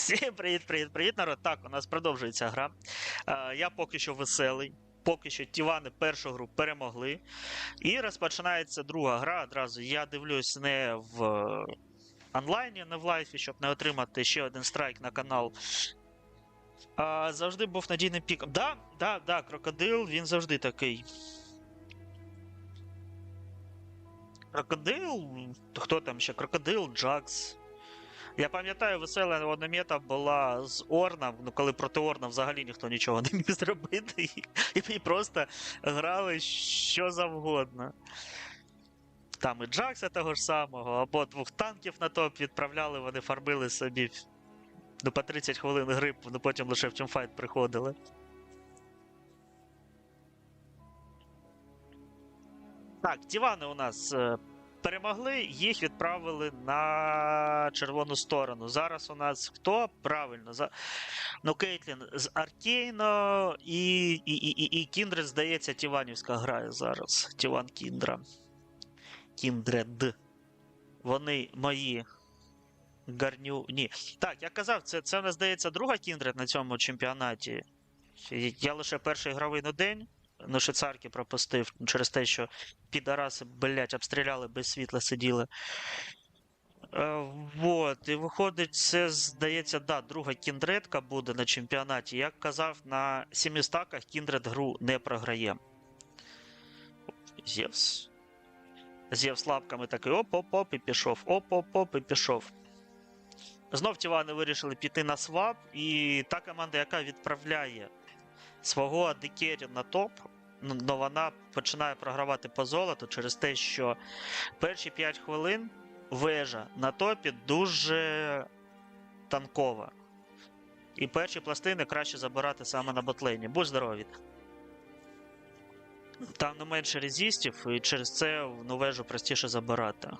Всім привіт, привіт, привіт, народ. Так, у нас продовжується гра. Е, я поки що веселий. Поки що Тівани першу гру перемогли. І розпочинається друга гра. Одразу я дивлюсь не в онлайні, не в лайфі, щоб не отримати ще один страйк на канал. А, завжди був надійним піком. Да, да, да, крокодил, він завжди такий. Крокодил. Хто там ще? Крокодил, Джакс. Я пам'ятаю, весела одномета була з Орном, ну коли проти Орна взагалі ніхто нічого не міг зробити, і, просто грали що завгодно. Там і Джакса того ж самого, або двох танків на топ відправляли, вони фарбили собі ну, по 30 хвилин гри, ну потім лише в тімфайт приходили. Так, Тівани у нас е, перемогли, їх відправили на червону сторону. Зараз у нас хто? Правильно. За... Ну, Кейтлін з Аркейно і, і, і, і, Кіндред, здається, Тіванівська грає зараз. Тіван Кіндра. Кіндред. Вони мої. Гарню. Ні. Так, я казав, це, це не здається друга Кіндред на цьому чемпіонаті. Я лише перший гравий на день. Ну, швейцарки пропустив через те, що підараси, блять, обстріляли без світла сиділи. Е, вот, і виходить, це, здається, да, друга кіндредка буде на чемпіонаті. Як казав, на сімі стаках кіндред гру не програє. Зевс. Зевс лапками такий оп-оп-оп і пішов. Оп-оп-оп і пішов. Знов Тівани вирішили піти на свап, і та команда, яка відправляє свого Адекері на топ, но вона починає програвати по золоту через те, що перші 5 хвилин вежа на топі дуже танкова. І перші пластини краще забирати саме на ботлейні. Будь здорові. Там не менше резистів, і через це ну, вежу простіше забирати.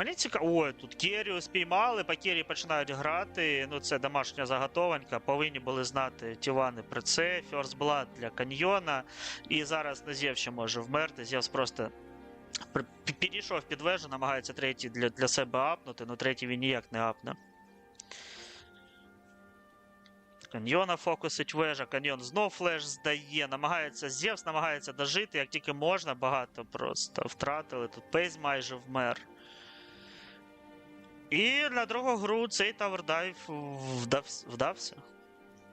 Мені цікаво. Ой, тут Керрію спіймали, по Керрі починають грати. Ну, це домашня заготованка. Повинні були знати Тівани про це. Blood для каньйона. І зараз Назєв ще може вмерти. Зевс просто підійшов під вежу, намагається третій для, для себе апнути, але третій він ніяк не апне. Каньйона фокусить вежа, каньйон знов флеш здає, намагається Зевс, намагається дожити, як тільки можна, багато просто втратили. Тут Пейз майже вмер. І на другу гру цей тавердайв вдався. вдався.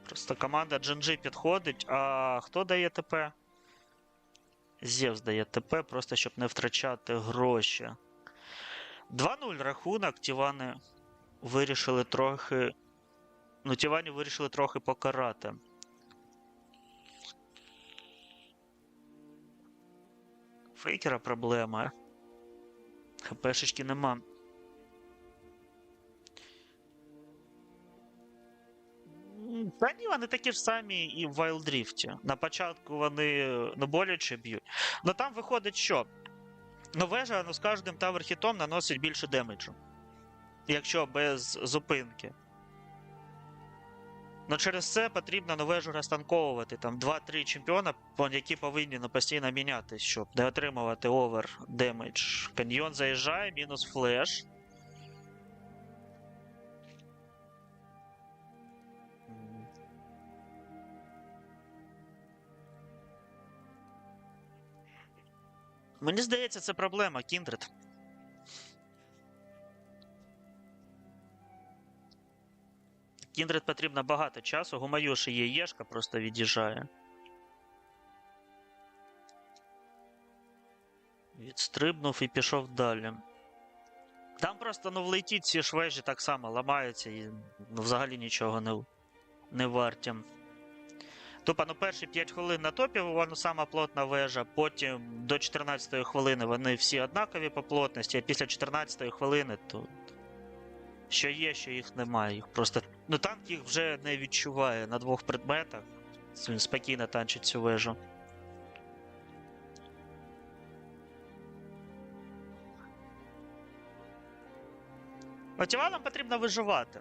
Просто команда GNG підходить. А хто дає ТП? Зевс дає ТП, просто щоб не втрачати гроші. 2-0 рахунок. Тівани вирішили трохи. Ну, Тівані вирішили трохи покарати. Фейкера проблема. ХПшечки нема. Та ні, вони такі ж самі і в Rift. На початку вони ну, боляче б'ють. Ну там виходить, що ну, вежа ну, з кожним тавер-хітом наносить більше демеджу. Якщо без зупинки. Ну через це потрібно ну, вежу розтанковувати. Там 2-3 чемпіона, які повинні ну, постійно мінятись, щоб не отримувати овер демедж. Каньйон заїжджає, мінус флеш. Мені здається, це проблема, Кіндред. Кіндред потрібно багато часу. Гумаюші є Єшка, просто від'їжджає. Відстрибнув і пішов далі. Там просто ну влетіть ці швежі так само ламаються і ну, взагалі нічого не, не варті. Тупо, ну перші 5 хвилин на топі воно сама плотна вежа, потім до 14 хвилини вони всі однакові по плотності, а після 14 хвилини то що є, що їх немає. Їх просто. Ну танк їх вже не відчуває на двох предметах. Він спокійно танчить цю вежу. Тіванам потрібно виживати.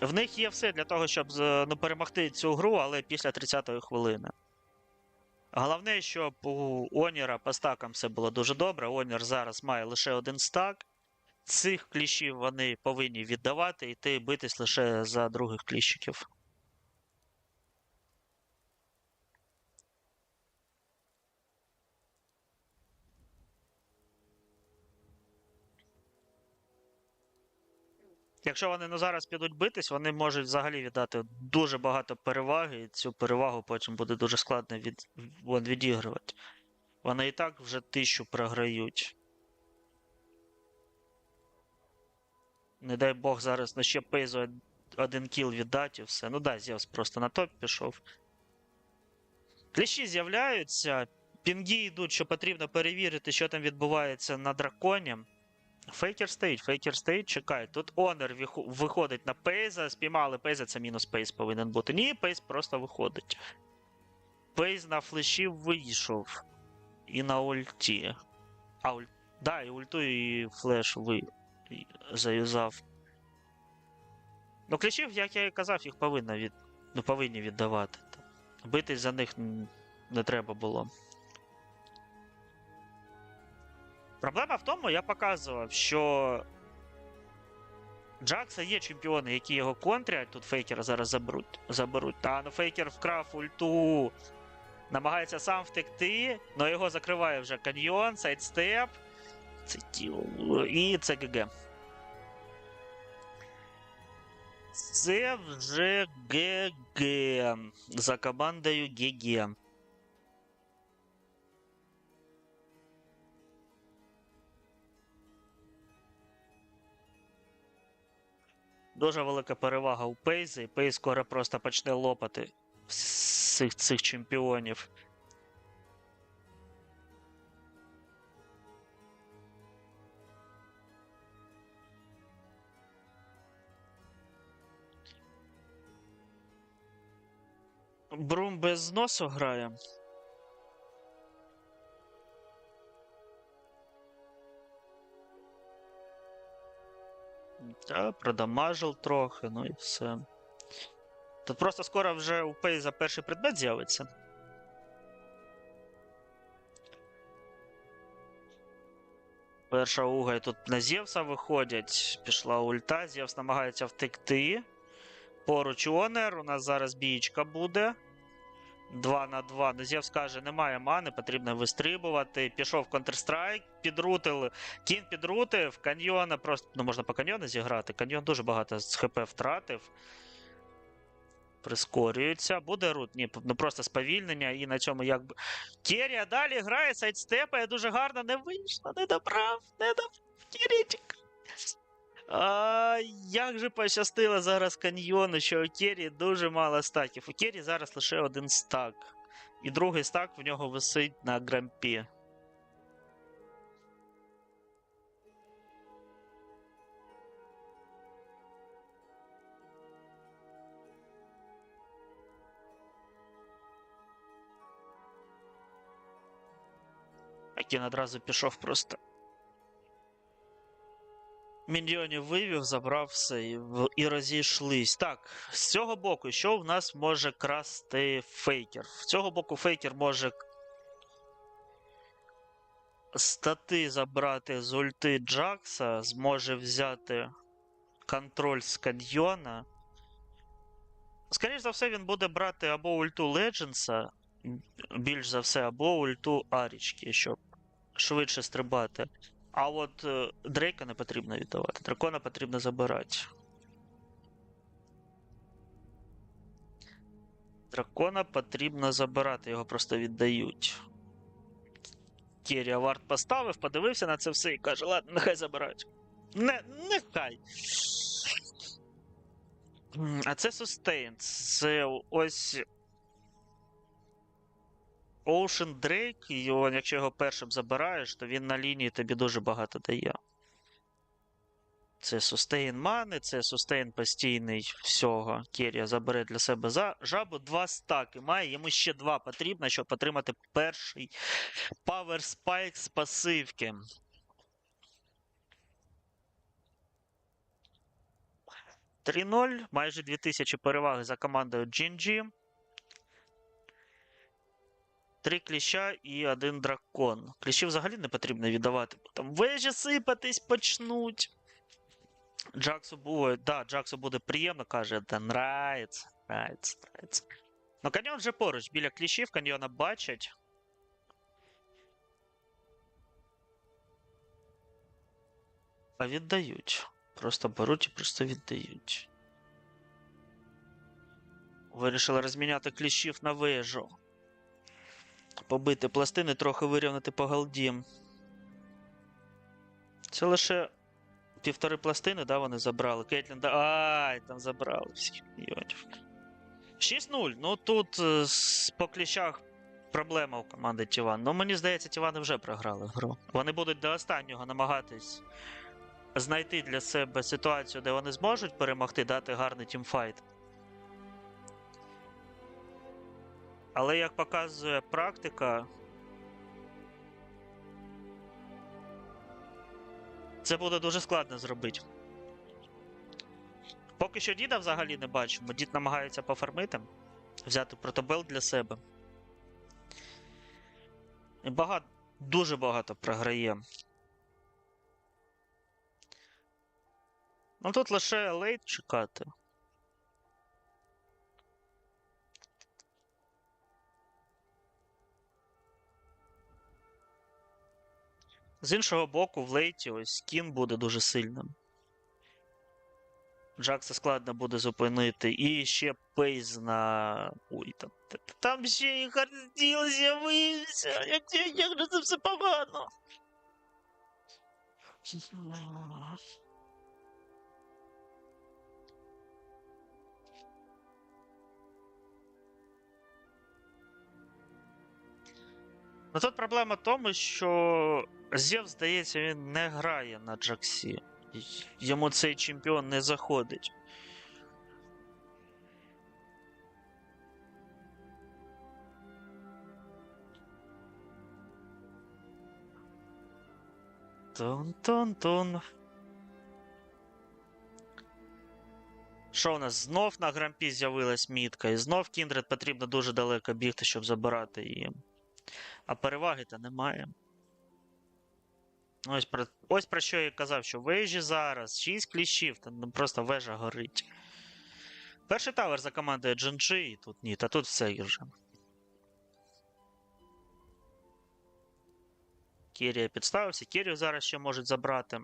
В них є все для того, щоб ну, перемогти цю гру, але після 30-ї хвилини. Головне, щоб у Оніра по стакам все було дуже добре. Онір зараз має лише один стак. Цих кліщів вони повинні віддавати і йти битись лише за других кліщиків. Якщо вони ну, зараз підуть битись, вони можуть взагалі віддати дуже багато переваги, і цю перевагу потім буде дуже складно від, відігрувати. Вони і так вже тисячу програють. Не дай Бог зараз на ще Пейзу один кіл віддати і все. Ну да, Зевс просто на топ пішов. Кліщі з'являються, пінги йдуть, що потрібно перевірити, що там відбувається на драконі. Фейкер стоїть, фейкер стоїть, чекає. Тут Онер виходить на Пейза, спіймали Пейза, це мінус Пейз повинен бути. Ні, Пейз просто виходить. Пейз на флеші вийшов. І на ульті. А, уль... да, і ульту, і флеш ви... заюзав. Ну, кліщів, як я і казав, їх повинно від... ну, повинні віддавати. Битись за них не треба було. Проблема в тому, я показував, що Джакса є чемпіони, які його контрять. Тут фейкера зараз заберуть. заберуть. Та ну фейкер вкрав ульту. Намагається сам втекти, але його закриває вже каньйон, сайдстеп. Це. І це ГГ. Це вже ГГ. За командою ГГ. Дуже велика перевага у Пейза, і Пейз скоро просто почне лопати всіх цих чемпіонів. Брум без носу грає. Та, продамажив трохи, ну і все. Тут просто скоро вже у Пейза перший предмет з'явиться. Перша уга і тут на Зевса виходять. Пішла ульта, Зевс намагається втекти. Поруч Онер, у нас зараз бієчка буде. 2 на 2. Ну, Зевс каже, немає мани, потрібно вистрибувати. Пішов Counter-Strike, підрутили. Кін підрутив, каньйона просто. Ну, можна по каньйону зіграти. Каньйон дуже багато з ХП втратив. Прискорюється. Буде рут. Ні, ну просто сповільнення і на цьому як. Керія далі грає, сайдстепає дуже гарно, не вийшло, не добрав, не добрав. Керічик. А, як же пощастило зараз каньйону, що у Керрі дуже мало стаків. У Керрі зараз лише один стак. І другий стак в нього висить на грампі. А Кін одразу пішов просто. Міньйонів вивів, забрав все і, і розійшлись. Так, з цього боку, що в нас може красти фейкер? З цього боку фейкер може стати забрати з ульти Джакса, зможе взяти контроль з каньйона. Скоріше за все, він буде брати або ульту Ледженса, більш за все, або ульту Арічки, щоб швидше стрибати. А от е, Дрейка не потрібно віддавати. Дракона потрібно забирати. Дракона потрібно забирати, його просто віддають. Керія варт поставив, подивився на це все і каже: ладно, нехай забирають. Не, нехай. А це Sustain. Це ось. Drake, і якщо його першим забираєш, то він на лінії тобі дуже багато дає. Це сустейн мани, це сустейн постійний всього. Керія забере для себе за жабу два стаки. Має йому ще два потрібно, щоб отримати перший Power Spike з пасивки. Три 0 майже 2000 переваги за командою GNG. Три кліща і один дракон. Кліщів взагалі не потрібно віддавати, бо там вежі сипатись почнуть. Джаксу буде, да, Джаксу буде приємно, каже, да нравиться, нравиться, нравиться. Ну, каньйон вже поруч, біля кліщів, каньйона бачать. А віддають. Просто беруть і просто віддають. Вирішили розміняти кліщів на вежу. Побити пластини, трохи вирівняти по голді. Це лише півтори пластини, да, вони забрали. Кейтлін, да. Ай, там забрали всіх 6-0. Ну тут е, по кліщах проблема у команди Тіван. Ну мені здається, Тівани вже програли гру. Вони будуть до останнього намагатись знайти для себе ситуацію, де вони зможуть перемогти, дати гарний тімфайт. Але як показує практика, це буде дуже складно зробити. Поки що діда взагалі не бачимо. Дід намагається пофармити, взяти протобел для себе. І багато, дуже багато програє. Ну тут лише лейт чекати. З іншого боку, в лейті ось скін буде дуже сильним. Джакса складно буде зупинити. І ще пейз на. Ой, там, та- та- там ще і харділ з'явився. Як, як, як же це все погано. Ну тут проблема в тому, що Зев, здається, він не грає на Джаксі. Йому цей чемпіон не заходить. Тун-тун-тун. Що у нас? Знов на грампі з'явилась мітка, і знов Кіндред потрібно дуже далеко бігти, щоб забирати її. А переваги-то немає. Ось про, ось про що я казав, що вежі зараз, 6 кліщів, та ну, просто вежа горить. Перший тавер за командою GNG, і тут ні, та тут все гірше. Кірія підставився, Кірію зараз ще можуть забрати.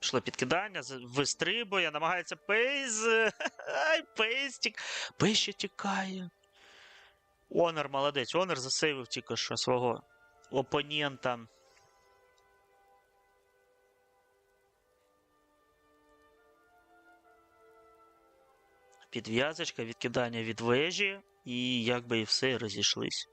Пішло підкидання, вистрибує, намагається Пейз. Ай, Пейз тік. Пейз ще тікає. Онор молодець, Онор засейвив тільки що свого опонента. Підв'язочка, відкидання від вежі, і якби і все, розійшлись.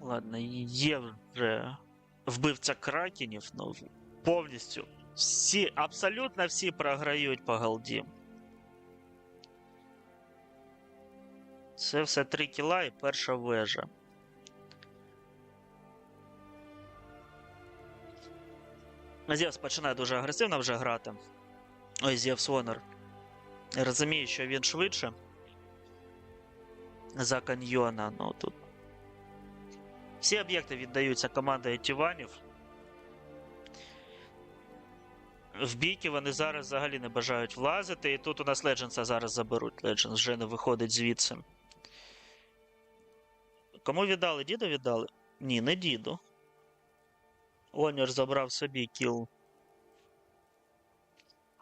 Ладно, є вже вбивця кракенів, ну повністю. Всі, абсолютно всі програють по голді. Це все 3 кіла і перша вежа. Зевс починає дуже агресивно вже грати. Ой, Зевс Вонор. Розумію, що він швидше. За каньйона, ну тут. Всі об'єкти віддаються командою Тіванів. В бійки вони зараз взагалі не бажають влазити, і тут у нас Ледженса зараз заберуть. Ледженс вже не виходить звідси. Кому віддали? Діду віддали? Ні, не діду. Онір забрав собі кіл.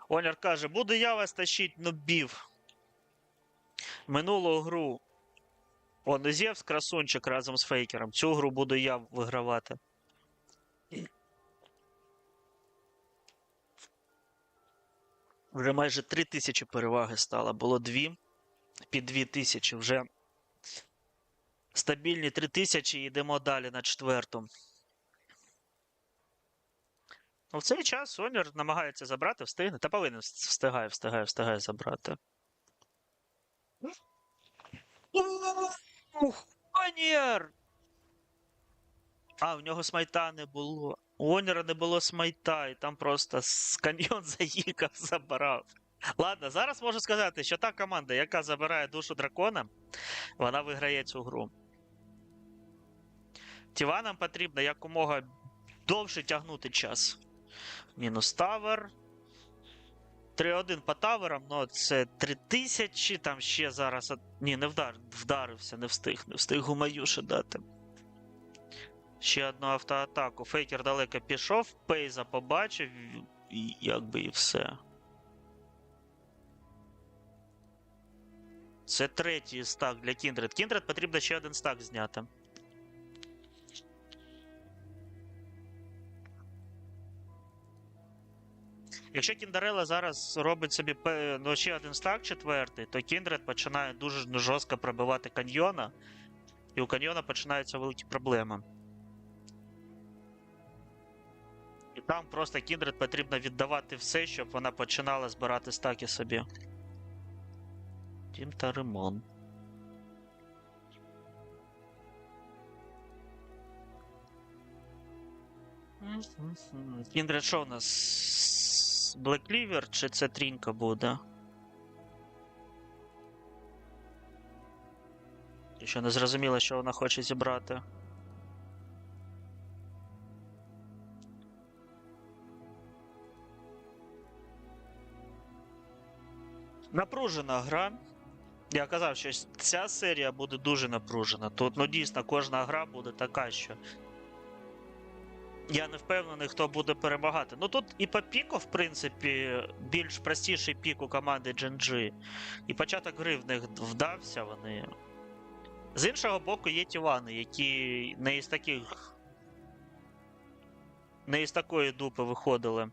Онір каже, буду я вас тащить нубів. Минулу гру. Он Зевс красунчик разом з фейкером. Цю гру буду я вигравати. Вже майже 3 тисячі переваги стало. Було 2. Під 2 тисячі. Вже стабільні 3 тисячі і йдемо далі на четверту. Ну, в цей час Сонір намагається забрати, встигне. Та повинен вс- встигає, встигає, встигає забрати. Ух! А, в нього смайта не було. У Онера не було смайта, і там просто каньйон заїхав, забрав. Ладно, зараз можу сказати, що та команда, яка забирає душу дракона, вона виграє цю гру. Тіванам потрібно якомога довше тягнути час. Мінус тавер. 3-1 по таверам, ну це 3000, там ще зараз. Ні, не вдар, вдарився, не встиг, не встиг Гумаюши дати. Ще одну автоатаку. Фейкер далеко пішов, Пейза побачив, і якби і все. Це третій стак для Кіндред. Кіндред потрібно ще один стак зняти. Якщо Кіндерела зараз робить собі ну, ще один стак четвертий, то Кіндред починає дуже ну, жорстко пробивати каньйона, і у каньйона починаються великі проблеми. І там просто Кіндред потрібно віддавати все, щоб вона починала збирати стаки собі. Тім та Римон. Кіндред що у нас? Black Cleaver чи це трінька буде? Ще не зрозуміло, що вона хоче зібрати. Напружена гра. Я казав, що ця серія буде дуже напружена. Тут, ну дійсно, кожна гра буде така, що. Я не впевнений, хто буде перемагати. Ну тут і по піку, в принципі, більш простіший пік у команди GNG. І початок гри в них вдався. Вони. З іншого боку, є Тівани, які не із таких. Не із такої дупи виходили.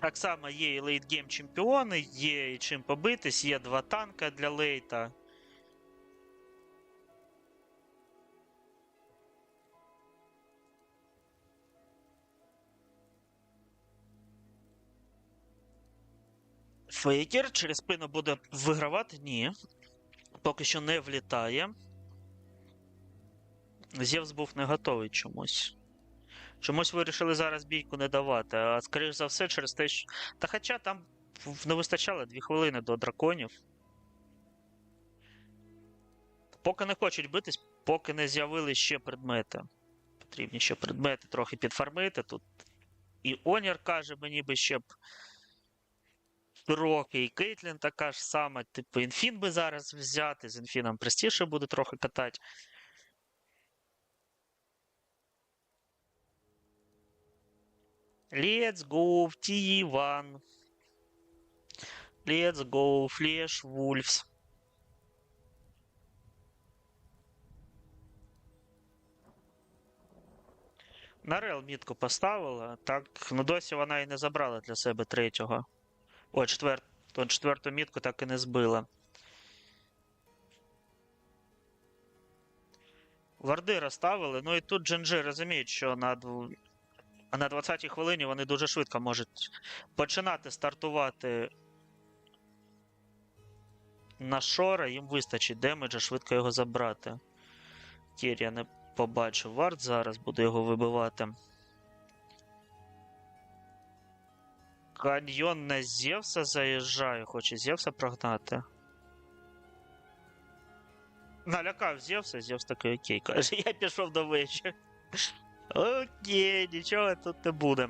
Так само є і лейтгейм чемпіони, є і чим побитись, є два танка для лейта. Фейкер через спину буде вигравати? Ні. Поки що не влітає. Зевс був не готовий чомусь. Чомусь вирішили зараз бійку не давати, а скоріш за все, через те, що. Та хоча там не вистачало 2 хвилини до драконів. Поки не хочуть битись, поки не з'явились ще предмети. Потрібні ще предмети трохи підфармити тут. І Онір каже мені би ще б трохи, і Кейтлін така ж сама, типу, інфін би зараз взяти. З інфіном простіше буде трохи катати. Let's go в T1. Let's go Flash Wolves. На рел мітку поставила. Так, ну досі вона і не забрала для себе третього. О, четвер... четверту мітку так і не збила. Варди розставили. Ну і тут Джинджи розуміють, що на, дв... на 20-й хвилині вони дуже швидко можуть починати стартувати на шора, їм вистачить демеджа, швидко його забрати. Тір я не побачив. Вард зараз буде його вибивати. Каньйон на Зевса заїжджає, хоче Зевса прогнати. Налякав Зевса, Зевс такий окей. Каже, я пішов до вечора. Окей, нічого тут не буде.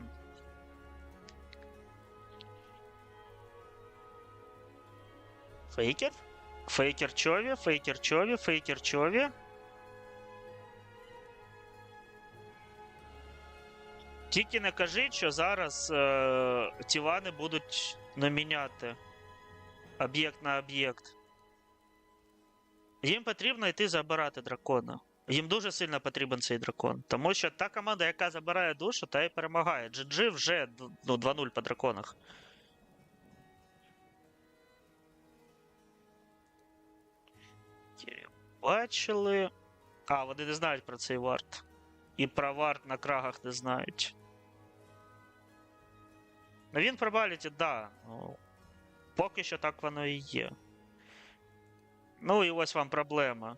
Фейкер? Фейкер Чові, фейкер Чові, фейкер Чові. Тільки не кажіть, що зараз е, Тівани будуть наміняти об'єкт на об'єкт. Їм потрібно йти забирати дракона. Їм дуже сильно потрібен цей дракон. Тому що та команда, яка забирає душу, та і перемагає. GG вже ну, 2-0 по драконах. Бачили. А, вони не знають про цей варт. І про варт на крагах не знають. Він про баліті, да. Ну, поки що так воно і є. Ну і ось вам проблема.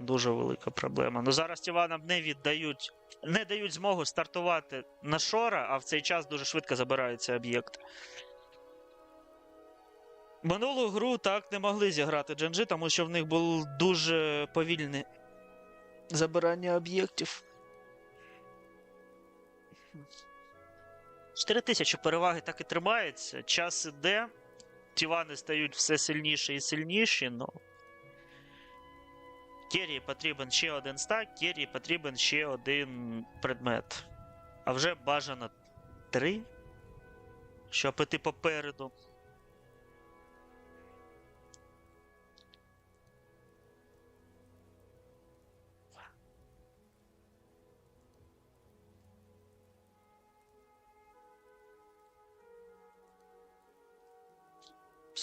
Дуже велика проблема. Ну зараз Тіванам не віддають, не дають змогу стартувати на Шора, а в цей час дуже швидко забирається об'єкт. Минулу гру так не могли зіграти Дженджи, тому що в них було дуже повільне забирання об'єктів. 4 тисячі переваги так і тримається. Час іде. Тівани стають все сильніші і сильніші, но. Керрі потрібен ще один стак, Керрі потрібен ще один предмет. А вже бажано три, щоб іти попереду.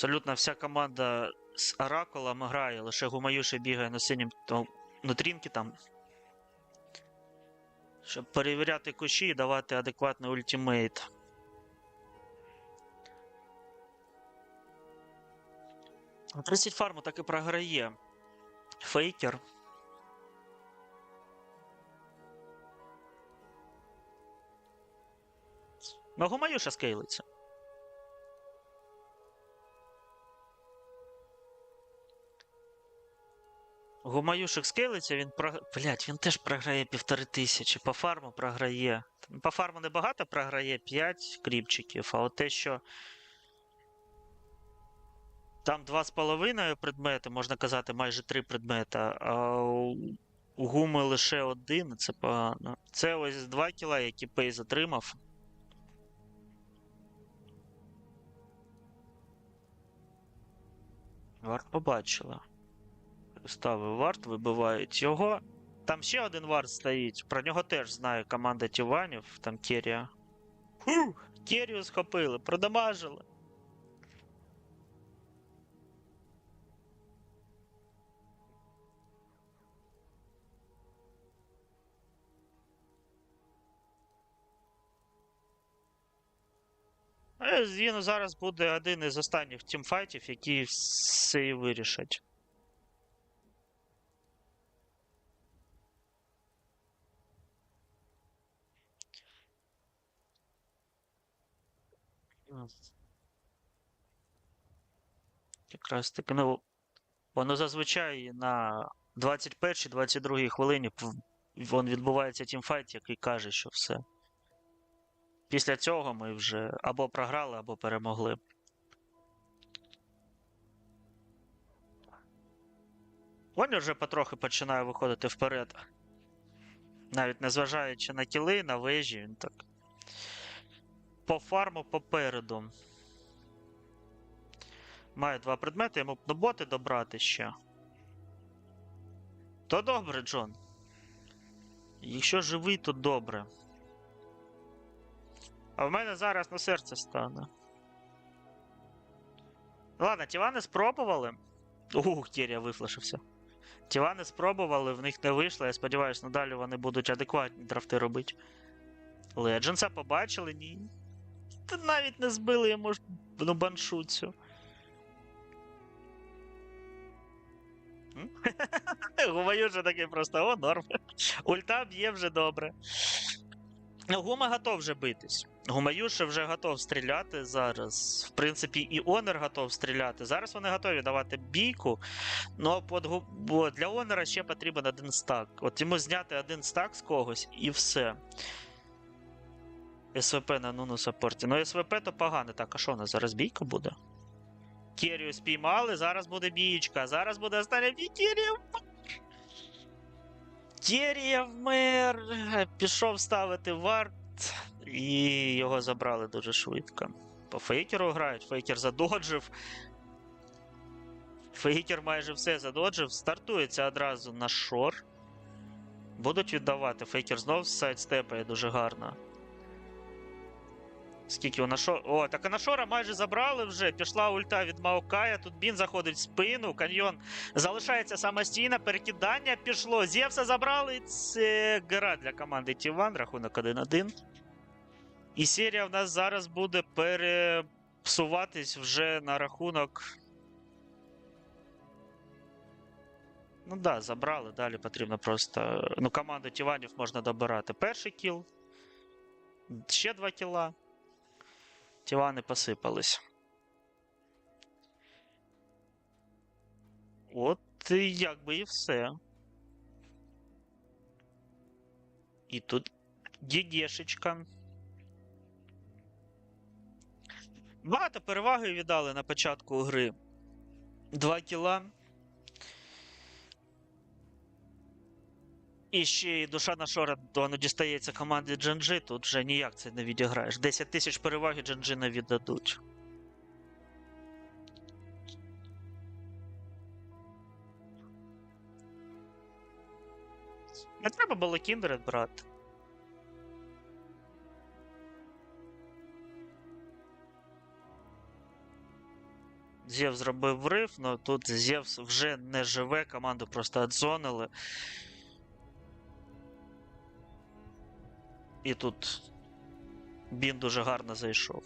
Абсолютно вся команда з Оракулом грає, лише Гумаюши бігає на синім нутрінки там. Щоб перевіряти кущі і давати адекватний ультимейт. 30 фарму так і програє. Фейкер. Ну, Гумаюша скейлиться. Гумаюшик скейлиться, він про... Блять, він теж програє півтори тисячі. По фарму програє. По фарму небагато програє 5 кріпчиків, а от те, що. Там 2,5 предмети, можна казати, майже 3 предмета, а у гуми лише один, це погано. Це ось 2 кіла, які Пей затримав. Варт побачила. Ставив варт, вибивають його. Там ще один варт стоїть. Про нього теж знає команда Тіванів, там Керія. Фух, Керію схопили, продамажили. Е, Він зараз буде один із останніх тімфайтів, які все і вирішать. Якраз таки, ну, воно зазвичай на 21-22 хвилині вон відбувається тімфайт, який каже, що все. Після цього ми вже або програли, або перемогли. Вони вже потрохи починає виходити вперед. Навіть незважаючи на кіли, на вежі, він так. По фарму попереду. Має два предмети, йому б до боти добрати ще. То добре, Джон. Якщо живий, то добре. А в мене зараз на серце стане. Ладно, Тівани спробували. Ух, Керія вифлешився. Тівани спробували, в них не вийшло. Я сподіваюся, надалі вони будуть адекватні драфти робити. Ледженса побачили, ні. Та навіть не збили йому ну, баншуцю. М? Гумаю вже такий просто, о, норм. Ульта б'є вже добре. Гума готов вже битись. Гумаюша вже готов стріляти зараз. В принципі, і Онер готов стріляти. Зараз вони готові давати бійку. Ну, бо для Онера ще потрібен один стак. От йому зняти один стак з когось і все. СВП на нуну саппорті. Ну, СВП то погано. Так, а що у нас зараз бійка буде? Керію спіймали, зараз буде бійка. Зараз буде остання бій Керія. Керія вмер. Пішов ставити варт, і його забрали дуже швидко. По фейкеру грають. Фейкер задоджив. Фейкер майже все задоджив. Стартується одразу на шор. Будуть віддавати. Фейкер знов сайдстепає дуже гарно. Скільки у Нашо... О, так а Нашора майже забрали вже. Пішла ульта від Маокая. Тут Бін заходить в спину. Каньйон залишається самостійно. Перекидання пішло. Зевса забрали. Це гра для команди Тіван. Рахунок 1-1. І серія в нас зараз буде перепсуватись вже на рахунок. Ну да, забрали. Далі потрібно просто. Ну, команду Тіванів можна добирати. Перший кіл. Ще два кіла. Тівани посипались. От якби і все. І тут дідешечка. Багато переваги віддали на початку гри. Два кіла. І ще душа на шора воно дістається команді Джанджи, тут вже ніяк це не відіграєш. 10 тисяч переваги Джанджи не віддадуть. Не треба було Кіндеред брати. Зевс зробив врив, але тут Зевс вже не живе, команду просто адзонили. І тут Бін дуже гарно зайшов.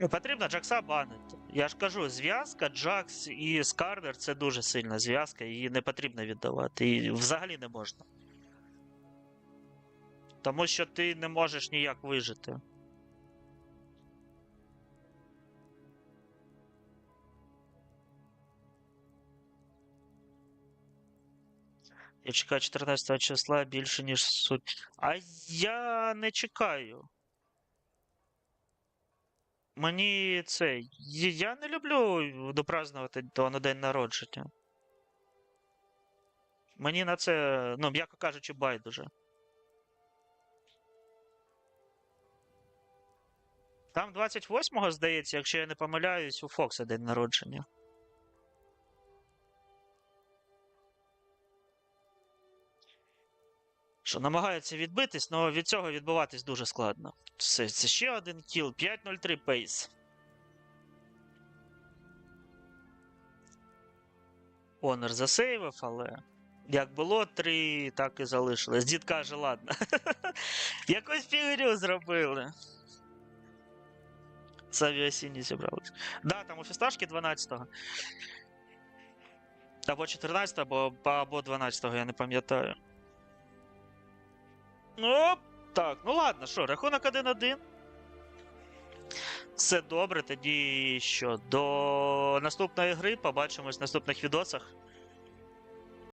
Ну, Потрібно Джакса банити. Я ж кажу, зв'язка Джакс і Скардер це дуже сильна зв'язка, її не потрібно віддавати. І взагалі не можна. Тому що ти не можеш ніяк вижити. Я чекаю 14 числа більше, ніж суть. А я не чекаю. Мені це. я- не люблю допразнувати то на день народження. Мені на це, ну, м'яко кажучи, байдуже. Там 28-го, здається, якщо я не помиляюсь, у Фокса день народження. Що намагаються відбитись, але від цього відбиватись дуже складно. Це, це ще один кіл, 5-0-3 пейс. Онор засейвив, але як було 3, так і залишилось. Дід каже, ладно. Якусь фігню зробили. З авіасіні зібрались. Да, там у фісташки 12-го. Або 14 або, або 12-го, я не пам'ятаю. Ну, так, ну ладно, що, рахунок 1-1. Все добре, тоді що? До наступної гри побачимось в наступних відосах.